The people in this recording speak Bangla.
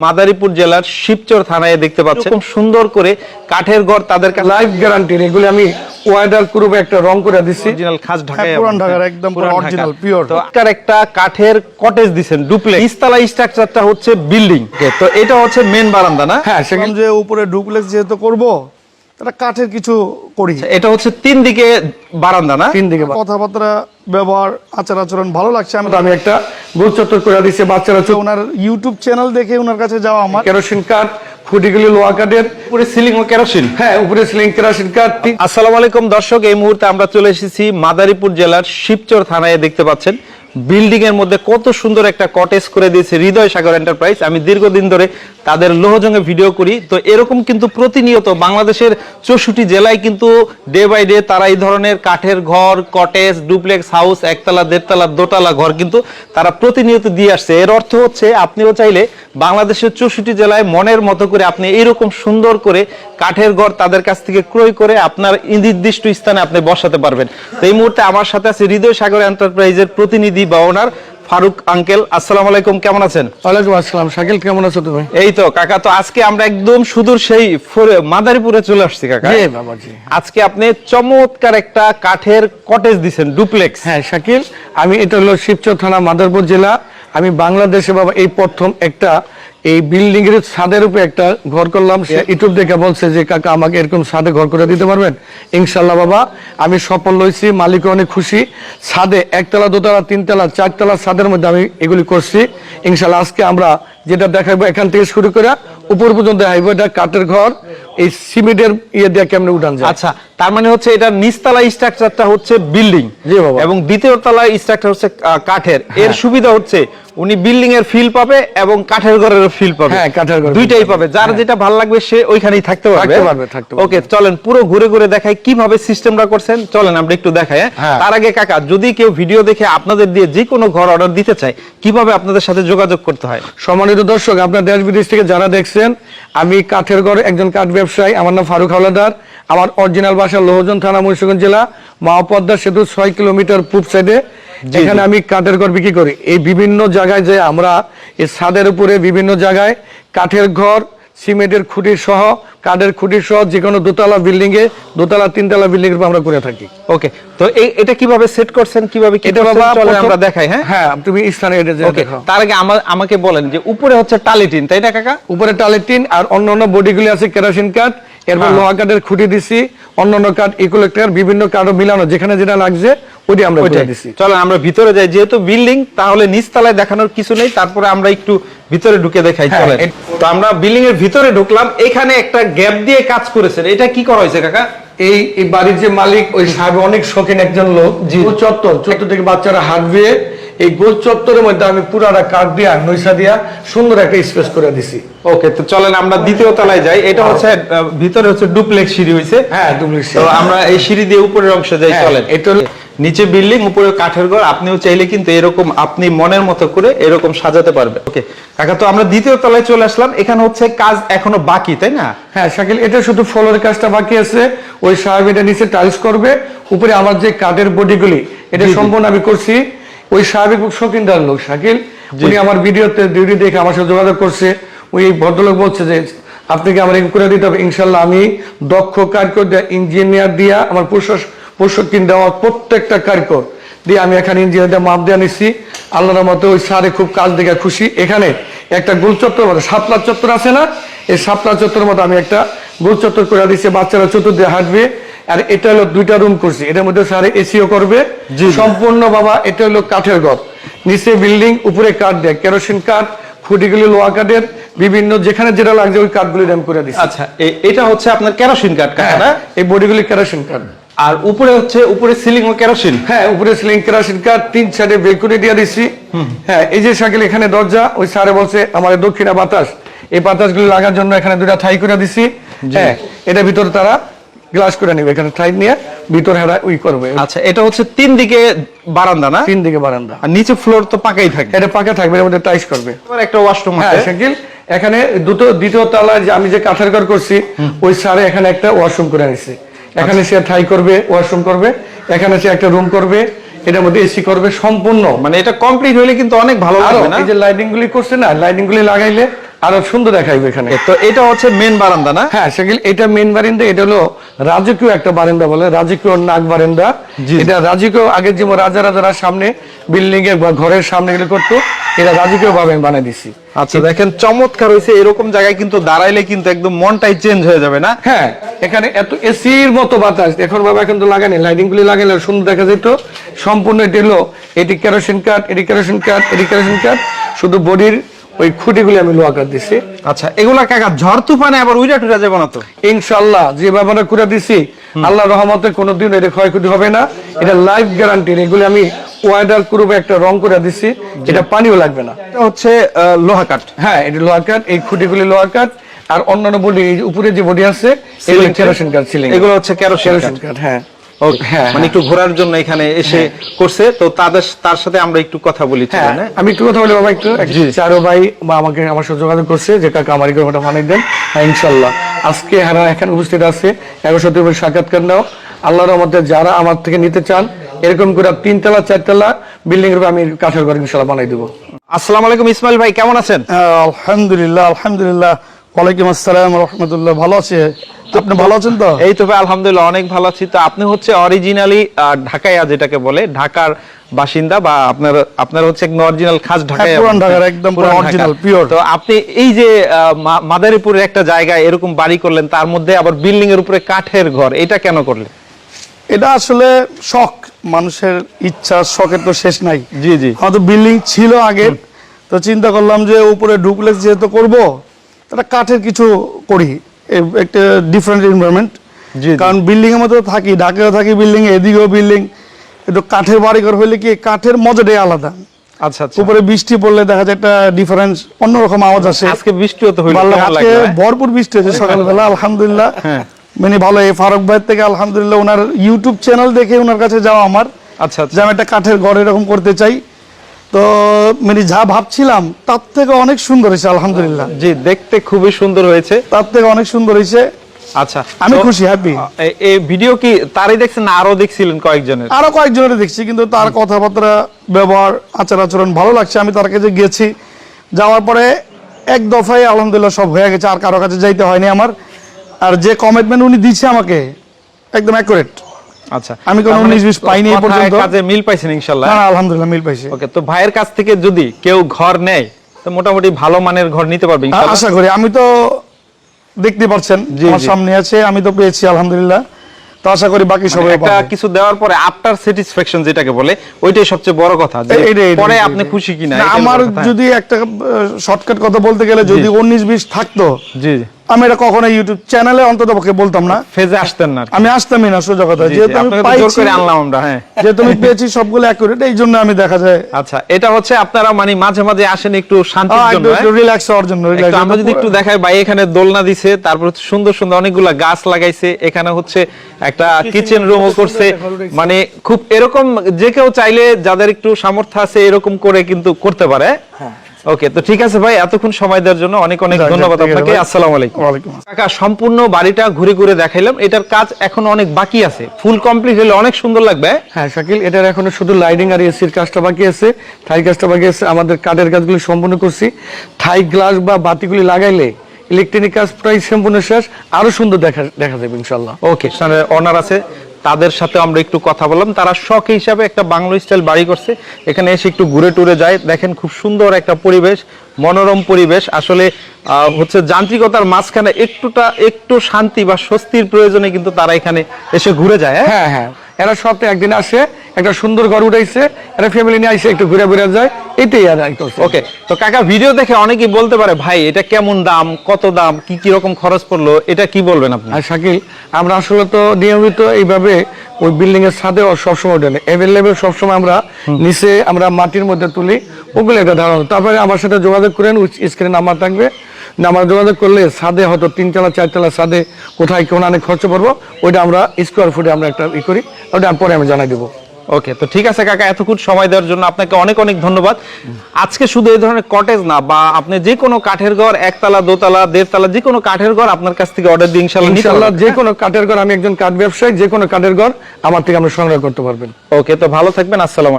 মাদারীপুর জেলার শিবচর থানায় দেখতে পাচ্ছি খুব সুন্দর করে কাঠের ঘর তাদের লাইফ গ্যারান্টি এগুলো আমি ওয়াইডার গ্রুপে একটা রং করে দিছি। অরিজিনাল খাস ঢাকায় পুরো পুরান ঢাকার একদম পুরো অরিজিনাল পিওর তো আজকার একটা কাঠের কটেজ দিবেন ডুপ্লেক্স ইস্তালা স্ট্রাকচারটা হচ্ছে বিল্ডিং তো এটা হচ্ছে মেন বারান্দা না? হ্যাঁ সেখানে সেখানে যে উপরে ডুপ্লেক্স যেহেতু করব এটা কাঠের কিছু করি। এটা হচ্ছে তিন দিকে বারান্দা না? তিন দিকে কথাবার্তা ব্যবহার আচার আচরণ ভালো লাগছে আমি আমি একটা গোল চত্বর করে দিচ্ছি বাচ্চারা তো ওনার ইউটিউব চ্যানেল দেখে ওনার কাছে যাওয়া আমার। কেরোসিন কাঠ খুঁটিগুলি লোহা কাঠের। উপরে সিলিং ও কেরোসিন? হ্যাঁ উপরে সিলিং কেরোসিন কাঠ। আসসালামু আলাইকুম দর্শক এই মুহূর্তে আমরা চলে এসেছি মাদারীপুর জেলার শিবচর থানায় দেখতে পাচ্ছেন। বিল্ডিং এর মধ্যে কত সুন্দর একটা কটেজ করে দিয়েছে হৃদয় সাগর এন্টারপ্রাইজ আমি দীর্ঘদিন ধরে তাদের লোহজঙ্গে ভিডিও করি। তো এরকম কিন্তু প্রতিনিয়ত বাংলাদেশের চৌষট্টি জেলায় কিন্তু ডে বাই ডে তারা এই ধরনের কাঠের ঘর কটেজ ডুপ্লেক্স হাউস একতলা, দেড়তলা, দোতলা ঘর কিন্তু তারা প্রতিনিয়ত দিয়ে আসছে। এর অর্থ হচ্ছে আপনিও চাইলে বাংলাদেশের চৌষট্টি জেলায় মনের মতো করে আপনি এইরকম সুন্দর করে কাঠের ঘর তাদের কাছ থেকে ক্রয় করে আপনার নির্দিষ্ট স্থানে আপনি বসাতে পারবেন। তো এই মুহূর্তে আমার সাথে আছে হৃদয় সাগর এন্টারপ্রাইজের প্রতিনিধি বা ওনার ফারুক আঙ্কেল আসসালামু আলাইকুম কেমন আছেন? ওয়ালাইকুম আসসালাম শাকিল কেমন আছো তুমি? এই তো কাকা তো আজকে আমরা একদম সুদূর সেই মাদারীপুরে চলে আসছি কাকা। জি বাবা জি আজকে আপনি চমৎকার একটা কাঠের কটেজ দিছেন ডুপ্লেক্স হ্যাঁ শাকিল আমি এটা হলো শিবচর থানা মাদারপুর জেলা। আমি বাংলাদেশে বাবা এই প্রথম একটা এই বিল্ডিং এর ছাদের উপরে একটা ঘর করলাম। সে ইউটিউব দেখে বলছে যে কাকা আমাকে এরকম ছাদে ঘর করে দিতে পারবেন? ইনশাল্লাহ বাবা আমি সফল হয়েছি মালিক অনেক খুশি। ছাদে একতলা দোতলা তিনতলা চারতলা ছাদের মধ্যে আমি এগুলি করছি। ইনশাল্লাহ আজকে আমরা যেটা দেখাবো এখান থেকে শুরু করে উপর পর্যন্ত দেখাইবো। এটা কাঠের ঘর এই সিমেন্টের ইয়ে দিয়ে কেমনে উঠান যায়। আচ্ছা তার মানে হচ্ছে এটা নিচতলা স্ট্রাকচারটা হচ্ছে বিল্ডিং জি বাবা। এবং দ্বিতীয় তলা স্ট্রাকচার হচ্ছে কাঠের। হ্যাঁ। এর সুবিধা হচ্ছে উনি বিল্ডিং এর ফিল পাবে এবং কাঠের ঘরের ফিল পাবে। হ্যাঁ, কাঠের ঘরের দুইটাই পাবে। যার যেটা ভালো লাগবে সে ওইখানেই থাকতে পারবে। থাকতে পারবে, থাকতে ওকে চলেন পুরো ঘুরে ঘুরে দেখাই কীভাবে সিস্টেমটা করছেন। চলেন আমরা একটু দেখাই হ্যাঁ? হ্যাঁ। তার আগে কাকা যদি কেউ ভিডিও দেখে আপনাদের দিয়ে যে কোনো ঘর অর্ডার দিতে চায় কীভাবে আপনাদের সাথে যোগাযোগ করতে হয়? সম্মানিত দর্শক আপনার দেশ বিদেশ থেকে যারা দেখছেন আমি কাঠের ঘর একজন কাঠ ব্যবসায়ী আমার নাম ফারুক হাওলাদার। আমার অরিজিনাল বাসা লোহজন থানা মুন্সিগঞ্জ জেলা মাওপদ্মা সেতু ছয় কিলোমিটার পূব সাইডে এখানে আমি কাঠের ঘর বিক্রি করি। এই বিভিন্ন জায়গায় যে আমরা এই ছাদের উপরে বিভিন্ন জায়গায় কাঠের ঘর সিমেন্টের খুঁটি সহ কাঠের খুঁটি সহ যে কোনো দোতলা বিল্ডিং এ দোতলা তিনতলা বিল্ডিং এর উপর আমরা করে থাকি। ওকে তো এই- এটা কীভাবে সেট করছেন? কীভাবে কি এটা? বাবা আমরা দেখাই হ্যাঁ? হ্যাঁ তুমি স্থানে এটা যে ওকে তার আগে আমা- আমাকে বলেন যে উপরে হচ্ছে টালিটিন তাই না কাকা? উপরে টালের টিন আর অন্য অন্য বডিগুলি আছে কেরোসিন কাঠ এরপর হ্যাঁ। লোহা কাঠের খুঁটি দিছি অন্য অন্য কাঠ ইকুলেক্টার বিভিন্ন কাঠও মিলানো যেখানে যেটা লাগছে ওটি আমরা করে দিছি। চলেন আমরা ভিতরে যাই যেহেতু বিল্ডিং তাহলে নিচতলায় দেখানোর কিছু নেই তারপরে আমরা একটু ভিতরে ঢুকে দেখাই হ্যাঁ, চলেন। তো আমরা বিল্ডিং এর ভিতরে ঢুকলাম এখানে একটা গ্যাপ দিয়ে কাজ করেছেন এটা কি করা হয়েছে কাকা? এই এই বাড়ির যে মালিক ওই সাহেব অনেক শৌখিন একজন লোক চত্বর চত্বর থেকে বাচ্চারা হাঁটবে এই গোল চত্বরের মধ্যে আমি পুরাটা কাঠ দিয়া নৈশা দিয়া সুন্দর একটা স্পেস করে দিছি। ওকে তো চলেন আমরা দ্বিতীয় তলায় যাই। এটা হচ্ছে ভিতরে হচ্ছে ডুপ্লেক্স সিঁড়ি হয়েছে হ্যাঁ ডুপ্লেক্স তো আমরা এই সিঁড়ি দিয়ে উপরের অংশে যাই হ্যাঁ, চলেন। এটা নিচে বিল্ডিং উপরে কাঠের ঘর আপনিও চাইলে কিন্তু এরকম আপনি মনের মতো করে এরকম সাজাতে পারবেন। ওকে কাকা তো আমরা দ্বিতীয় তলায় চলে আসলাম। এখানে হচ্ছে কাজ এখনও বাকি তাই না? হ্যাঁ শাকিল এটা শুধু ফ্লোরের কাজটা বাকি আছে। ওই সাহেব এটা নিচে টাইলস করবে। উপরে আমার যে কাঠের বডিগুলি এটা সম্পূর্ণ আমি করছি। ওই খুব শৌখিনদার লোক শাকিল উনি আমার ভিডিওতে ডিউটি দেখে আমার সাথে যোগাযোগ করছে। ওই ভদ্রলোক বলছে যে আপনি কি আমার করে দিতে হবে ইনশাল্লাহ আমি দক্ষ কারিগর দিয়া ইঞ্জিনিয়ার দিয়া আমার প্রশাস প্রশিক্ষণ দেওয়া প্রত্যেকটা কারিগর দিয়ে আমি এখানে ইঞ্জিনিয়ার দিয়ে মাপ দেওয়া নিচ্ছি। আল্লাহর মতো ওই সারে খুব কাজ দেখে খুশি। এখানে একটা গোল চত্বর মতো সাতলা চত্বর আছে না? এই সাতলা চত্বর মতো আমি একটা গোল চত্বর করে দিচ্ছি বাচ্চারা চতুর্দিকে হাঁটবে। আর এটা হলো দুইটা রুম করছি। এটার মধ্যে স্যার এসিও করবে। সম্পূর্ণ বাবা এটা হলো কাঠের ঘর। নিচে বিল্ডিং উপরে কাঠ দেয়। কেরোসিন কাঠ খুঁটিগুলি লোহা কাঠের বিভিন্ন যেখানে যেটা লাগছে ওই কাঠগুলি আমি করে দিচ্ছি। আচ্ছা এটা হচ্ছে আপনার কেরোসিন কাঠ হ্যাঁ, এই বডিগুলি কেরোসিন কাঠ আর উপরে হচ্ছে উপরে সিলিং ও কেরোসিন হ্যাঁ উপরে সিলিং কেরোসিন কাঠ তিন সাইডে বেলকুনি দিয়ে দিচ্ছি। হ্যাঁ এই যে সাইকেল এখানে দরজা ওই স্যারে বলছে আমার দক্ষিণা বাতাস। এই বাতাসগুলো লাগার জন্য এখানে দুটা ঠাই করে দিছি হ্যাঁ এটা ভিতরে তারা গ্লাস করে নিবে এখানে ঠাই নিয়ে ভিতরে হেরা উই করবে। আচ্ছা এটা হচ্ছে তিন দিকে বারান্দা না? তিন দিকে বারান্দা। আর নিচে ফ্লোর তো পাকাই থাকে এটা পাকা থাকবে এর মধ্যে টাইস করবে। আবার একটা ওয়াশরুম হ্যাঁ আছে। সাইকেল এখানে দুটো দ্বিতীয় তলায় যে আমি যে কাঠের ঘর করছি ওই স্যারে এখানে একটা ওয়াশরুম করে নিছে এখানে সে ঠাই করবে ওয়াশরুম করবে এখানে সে একটা রুম করবে এটার মধ্যে এসি করবে সম্পূর্ণ। মানে এটা কমপ্লিট হলে কিন্তু অনেক ভালো লাগবে না? এই যে লাইটিং গুলি করছে না লাইটিং গুলি লাগাইলে আরও সুন্দর দেখাইবে এখানে। তো এটা হচ্ছে মেন বারান্দা না? হ্যাঁ শাকিল এটা মেন বারিন্দা এটা হলো রাজকীয় একটা বারিন্দা বলে রাজকীয় নাগ বারিন্দা। এটা রাজকীয় আগের যেমন রাজা রাজারা সামনে বিল্ডিং এর বা ঘরের সামনে গেলে করতো এটা রাজকীয় ভাবে বানিয়ে দিছি। আচ্ছা দেখেন চমৎকার হয়েছে এরকম জায়গায় কিন্তু দাঁড়াইলে কিন্তু একদম মনটাই চেঞ্জ হয়ে যাবে না? হ্যাঁ এখানে এত এসির মতো বাতাস এখন বাবা এখন তো লাগানি লাইটিং গুলি লাগালে সুন্দর দেখা যেত সম্পূর্ণ এটি হলো এটি কেরোসিন কাঠ এটি কেরোসিন কাঠ এটি কেরোসিন কাঠ শুধু বডির ওই খুঁটিগুলি আমি লোহা দিছি। আচ্ছা এগুলা কাকা ঝড় তুফানে আবার উইরা যাবে না তো? ইনশাল্লাহ যে ব্যবহার করে দিছি আল্লাহ রহমতে কোনোদিন এটা ক্ষয়ক্ষতি হবে না। এটা লাইফ গ্যারান্টি এগুলি আমি ওয়াইডার করবে একটা রং করে দিছি এটা পানিও লাগবে না। এটা হচ্ছে লোহা কাঠ হ্যাঁ এটা লোহা কাঠ এই খুঁটিগুলি লোহা কাঠ আর অন্যান্য বডি উপরে যে বডি আছে এগুলো কেরোসিন কাঠ সিলিং এগুলো হচ্ছে কেরোসিন কাঠ হ্যাঁ, মানে একটু ঘোরার জন্য এখানে এসে করছে তো তাদের তার সাথে আমরা একটু কথা বলি হ্যাঁ হ্যাঁ? আমি একটু কথা বলি বাবা একটু। চারো ভাই বা আমাকে আমার সাথে যোগাযোগ করছে যে কাকা আমার ওটা বানিয়ে দেন। হ্যাঁ ইনশাল্লাহ। আজকে হারা এখানে উপস্থিত আছে একশো তুমি সাক্ষাৎকার নাও। আল্লাহর মধ্যে যারা আমার থেকে নিতে চান এরকম করে তিনতলা চারতলা বিল্ডিং এর আমি কাঠের ঘর ইনশাল্লাহ বানাই দেবো। আসসালামু আলাইকুম ইসমাইল ভাই কেমন আছেন? আলহামদুলিল্লাহ আলহামদুলিল্লাহ। ওয়ালাইকুম আসসালাম রহমতুল্লাহ। ভালো আছে? আপনি ভালো আছেন তো? এই তো ভাই আলহামদুলিল্লাহ অনেক ভালো আছি। তো আপনি হচ্ছে অরিজিনালি ঢাকাইয়া যেটাকে বলে ঢাকার বাসিন্দা বা আপনার আপনার হচ্ছে একদম অরিজিনাল খাস ঢাকাইয়া পুরান ঢাকার, একদম original, ঢাকার। তো আপনি এই যে মাদারীপুরের একটা জায়গায় এরকম বাড়ি করলেন তার মধ্যে আবার বিল্ডিং এর উপরে কাঠের ঘর এটা কেন করলেন? এটা আসলে শখ মানুষের ইচ্ছা শখের তো শেষ নাই। জি জি। আমাদের বিল্ডিং ছিল আগে তো চিন্তা করলাম যে উপরে ডুপ্লেক্স যেহেতু করব একটা কাঠের কিছু করি। একটা ডিফারেন্ট এনভায়রনমেন্ট। কারণ বিল্ডিং এর মধ্যে থাকি ঢাকায় থাকি বিল্ডিং এদিকেও বিল্ডিং একটু কাঠের বাড়ি ঘর হইলে কি কাঠের মজাটাই আলাদা। আচ্ছা আচ্ছা। উপরে বৃষ্টি পড়লে দেখা যায় একটা ডিফারেন্স অন্যরকম আওয়াজ আসে। আজকে বৃষ্টিও তো হইল আজকে? ভরপুর বৃষ্টি হয়েছে সকালবেলা আলহামদুলিল্লাহ। হ্যাঁ। মানে ভালো এই ফারুক ভাই থেকে আলহামদুলিল্লাহ ওনার ইউটিউব চ্যানেল দেখে ওনার কাছে যাওয়া আমার। আচ্ছা আচ্ছা। যে আমি একটা কাঠের ঘর এরকম করতে চাই। তো মানে যা ভাবছিলাম তার থেকে অনেক সুন্দর হয়েছে আলহামদুলিল্লাহ। জি দেখতে খুবই সুন্দর হয়েছে। তার থেকে অনেক সুন্দর হয়েছে। আচ্ছা আমি খুশি হ্যাপি এই ভিডিও কি তারই দেখছেন আরও দেখছিলেন কয়েকজনের? আরও কয়েকজনের দেখছি কিন্তু তার কথাবার্তা ব্যবহার আচার আচরণ ভালো লাগছে। আমি তার কাছে গেছি যাওয়ার পরে এক দফায় আলহামদুলিল্লাহ সব হয়ে গেছে আর কারও কাছে যাইতে হয়নি আমার। আর যে কমিটমেন্ট উনি দিচ্ছে আমাকে একদম অ্যাকুরেট আচ্ছা। আমি কোনো তার 19-20 পাইনি এই পর্যন্ত। কাজে মিল পাইছেন না আলহামদুলিল্লাহ মিল পাইছে। ওকে তো ভাইয়ের কাছ থেকে যদি কেউ ঘর নেয় তো মোটামুটি ভালো মানের ঘর নিতে পারবে আশা করি। আমি তো দেখতে পাচ্ছেন আমার সামনে আছে আমি তো পেয়েছি আলহামদুলিল্লাহ। তো আশা করি বাকি সবাই মানে একটা কিছু দেওয়ার পরে আফটার স্যাটিসফ্যাকশন যেটাকে বলে ওইটাই সবচেয়ে বড় কথা পরে আপনি খুশি কিনা আমার যদি একটা শর্টকাট কথা বলতে গেলে যদি উনিশ বিশ থাকতো জি জি। আমি এটা কখনো ইউটিউব চ্যানেলে অন্তত পক্ষে বলতাম না। ফেজে আসতেন না আমি আসতামই না সোজা কথা। যেহেতু আমি জোর করে আনলাম আমরা হ্যাঁ। যেহেতু আমি পেয়েছি সবগুলো অ্যাকুরেট এই জন্য আমি দেখা যায় আচ্ছা এটা হচ্ছে আপনারা মানে মাঝে মাঝে আসেন একটু শান্তির জন্য হ্যাঁ? রিল্যাক্স হওয়ার জন্য একটু আমরা যদি একটু দেখাই ভাই এখানে দোলনা দিছে তারপর হচ্ছে সুন্দর সুন্দর অনেকগুলা গাছ লাগাইছে এখানে হচ্ছে একটা কিচেন রুমও করছে। মানে খুব এরকম যে কেউ চাইলে যাদের একটু সামর্থ্য আছে এরকম করে কিন্তু করতে পারে। ওকে তো ঠিক আছে ভাই এতক্ষণ সময় দেওয়ার জন্য অনেক অনেক ধন্যবাদ আপনাকে। আসসালামু আলাইকুম। ওয়ালাইকুম কাকা সম্পূর্ণ বাড়িটা ঘুরে ঘুরে দেখাইলাম। এটার কাজ এখন অনেক বাকি আছে। ফুল কমপ্লিট হলে অনেক সুন্দর লাগবে। হ্যাঁ শাকিল এটার এখনও শুধু লাইটিং আর এসির কাজটা বাকি আছে। থাই কাজটা বাকি আছে। আমাদের কাঠের কাজগুলি সম্পূর্ণ করছি। থাই গ্লাস বা বাতিগুলি লাগাইলে ইলেকট্রনিক কাজ প্রায় সম্পূর্ণ শেষ। আরও সুন্দর দেখা দেখা যাবে ইনশাল্লাহ ওকে অনার আছে। তাদের সাথে আমরা একটু কথা বললাম। তারা শখ হিসাবে একটা বাংলো স্টাইল বাড়ি করছে। এখানে এসে একটু ঘুরে টুরে যায়। দেখেন খুব সুন্দর একটা পরিবেশ, মনোরম পরিবেশ। আসলে হচ্ছে যান্ত্রিকতার মাঝখানে একটুটা, একটু শান্তি বা স্বস্তির প্রয়োজনে কিন্তু তারা এখানে এসে ঘুরে যায় হ্যাঁ? হ্যাঁ হ্যাঁ। এরা সপ্তাহে একদিন আসে একটা সুন্দর ঘর উঠাইছে এরা ফ্যামিলি নিয়ে আসে একটু ঘুরে ঘুরে যায় এটাই আর কি ওকে তো কাকা ভিডিও দেখে অনেকেই বলতে পারে ভাই এটা কেমন দাম কত দাম কি কি রকম খরচ পড়ল এটা কি বলবেন আপনি? আর শাকিল আমরা আসলে তো নিয়মিত এইভাবে ওই বিল্ডিং এর ছাদে সবসময় ওঠে অ্যাভেলেবেল সবসময় আমরা নিচে আমরা মাটির মধ্যে তুলি ওগুলো একটা ধারণা তারপরে আমার সাথে যোগাযোগ করেন স্ক্রিনে নাম্বার থাকবে। নাম্বার যোগাযোগ করলে ছাদে হয়তো তিনতলা চারতলা ছাদে কোথায় কোন অনেক খরচ পড়ব ওইটা আমরা স্কোয়ার ফুটে আমরা একটা ই করি ওটা পরে আমি জানাই দেবো। ওকে তো ঠিক আছে কাকা এতক্ষণ সময় দেওয়ার জন্য আপনাকে অনেক অনেক ধন্যবাদ। আজকে শুধু এই ধরনের কটেজ না বা আপনি যে কোনো কাঠের ঘর একতলা দোতলা দেড়তলা যে কোনো কাঠের ঘর আপনার কাছ থেকে অর্ডার দিয়ে ইনশাল্লাহ নিতে ইনশাল্লাহ যে কোনো কাঠের ঘর আমি একজন কাঠ ব্যবসায়ী যে কোনো কাঠের ঘর আমার থেকে আপনি সংগ্রহ করতে পারবেন। ওকে তো ভালো থাকবেন আসসালাম